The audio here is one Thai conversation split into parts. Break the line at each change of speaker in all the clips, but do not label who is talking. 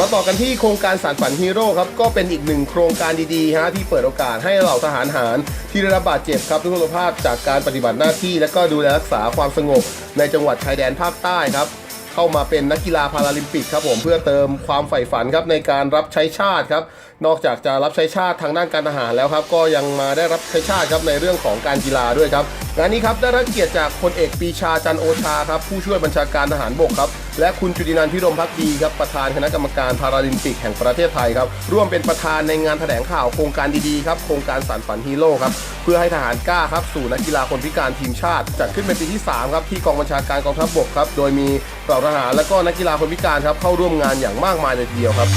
มาต่อกันที่โครงการสารฝันฮีโร่ครับก็เป็นอีกหนึ่งโครงการดีๆฮะที่เปิดโอกาสให้เหล่าทหารหารที่ได้รับบาดเจ็บครับทุกพภาพจากการปฏิบัติหน้าที่ และก็ดูแลรักษาความสงบในจังหวัดชายแดนภาคใต้ครับ เข้ามาเป็นนักกีฬาพาราลิมปิกครับผมเพื่อเติมความใฝ่ฝันครับในการรับใช้ชาติครับนอกจากจะรับใช้ชาติทางด้านการทหารแล้วครับก็ยังมาได้รับใช้ชาติครับในเรื่องของการกีฬาด้วยครับงานนี้ครับได้รับเกียรติจากพลเอกปีชาจันโอชาครับผู้ช่วยบัญชาการทหารบกครับและคุณจุตินันท์พิรมพักดีครับประธานคณะกรรมการพาราลิมปิกแห่งประเทศไทยครับร่วมเป็นประธานในงานแถลงข่าวโครงการดีๆครับโครงการสารฝันฮีโร่ครับเพื่อให้ทหารกล้าครับสู่นักกีฬาคนพิการทีมชาติ จัดขึ้นเป็นปีที่สามครับที่กองบัญชาการกองทัพบกครับโดยมีเหล่าทหารและก็นักกีฬาคนพิการครับเข้าร่วมงานอย่างมากมายเลยทีเดียวครับ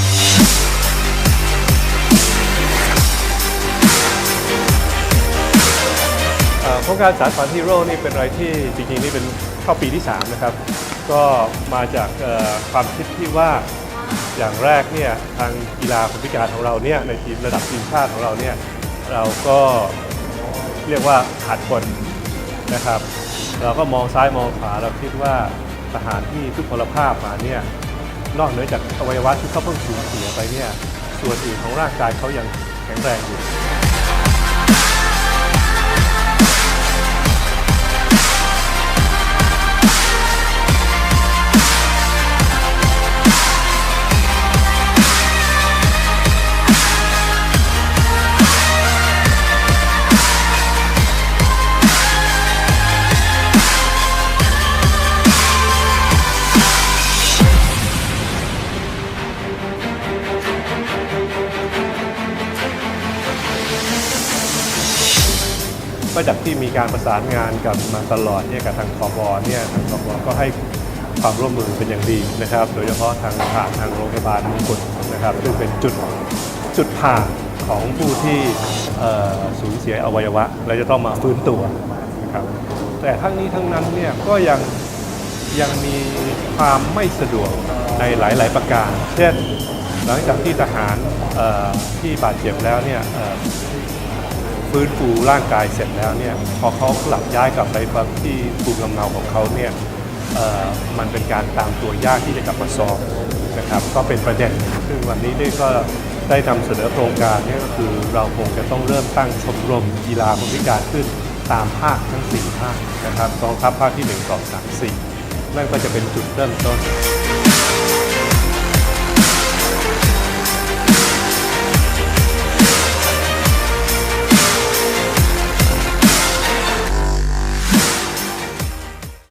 โครงการสารฝันฮีโร่นี่เป็นอะไรที่จริงๆนี่เป็นเข้าปีที่ 3 นะครับ ก็มาจากความคิดที่ว่าอย่างแรกเนี่ยทางกีฬาคนพิการของเราเนี่ยในทีมระดับทีมชาติของเราเนี่ยเราก็เรียกว่าขาดคนนะครับ เราก็มองซ้ายมองขวาเราคิดว่า ทหารที่ทุพพลภาพมาเนี่ยนอกเหนือจากอวัยวะที่เขาเพิ่งสูญเสียไปเนี่ยส่วนอื่นของร่างกายเขายังแข็งแรงอยู่ ก็จากที่มีการประสานงานกันมาตลอดเนี่ยกับทางคอบอเนี่ยทางคอบอก็ให้ความร่วมมือเป็นอย่างดีนะครับ โดยเฉพาะทางผ่านทางโรงพยาบาลมงกุฎนะครับ ซึ่งเป็นจุดจุดผ่านของผู้ที่สูญเสียอวัยวะ และจะต้องมาฟื้นตัวนะครับแต่ทั้งนี้ทั้งนั้นเนี่ยก็ยังยังมีความไม่สะดวกในหลาย ๆ ประการ เช่น หลังจากที่ทหารที่บาดเจ็บแล้วเนี่ย ฟื้นฟูร่างกายเสร็จแล้วเนี่ยพอเขากลับย้ายกลับไปแบบที่ภูมิลำเนาของเขาเนี่ยมันเป็นการตามตัวยากที่จะกลับมาซ้อมนะครับก็เป็นประเด็นซึ่งวันนี้ได้ก็ได้นำเสนอโครงการนี่ก็คือเราคงจะต้องเริ่มตั้งชมรมกีฬาคนพิการขึ้นตามภาคทั้ง 4 ภาคนะครับกองทัพภาคที่1 2 3 4 นั่นก็จะเป็นจุดเริ่มต้น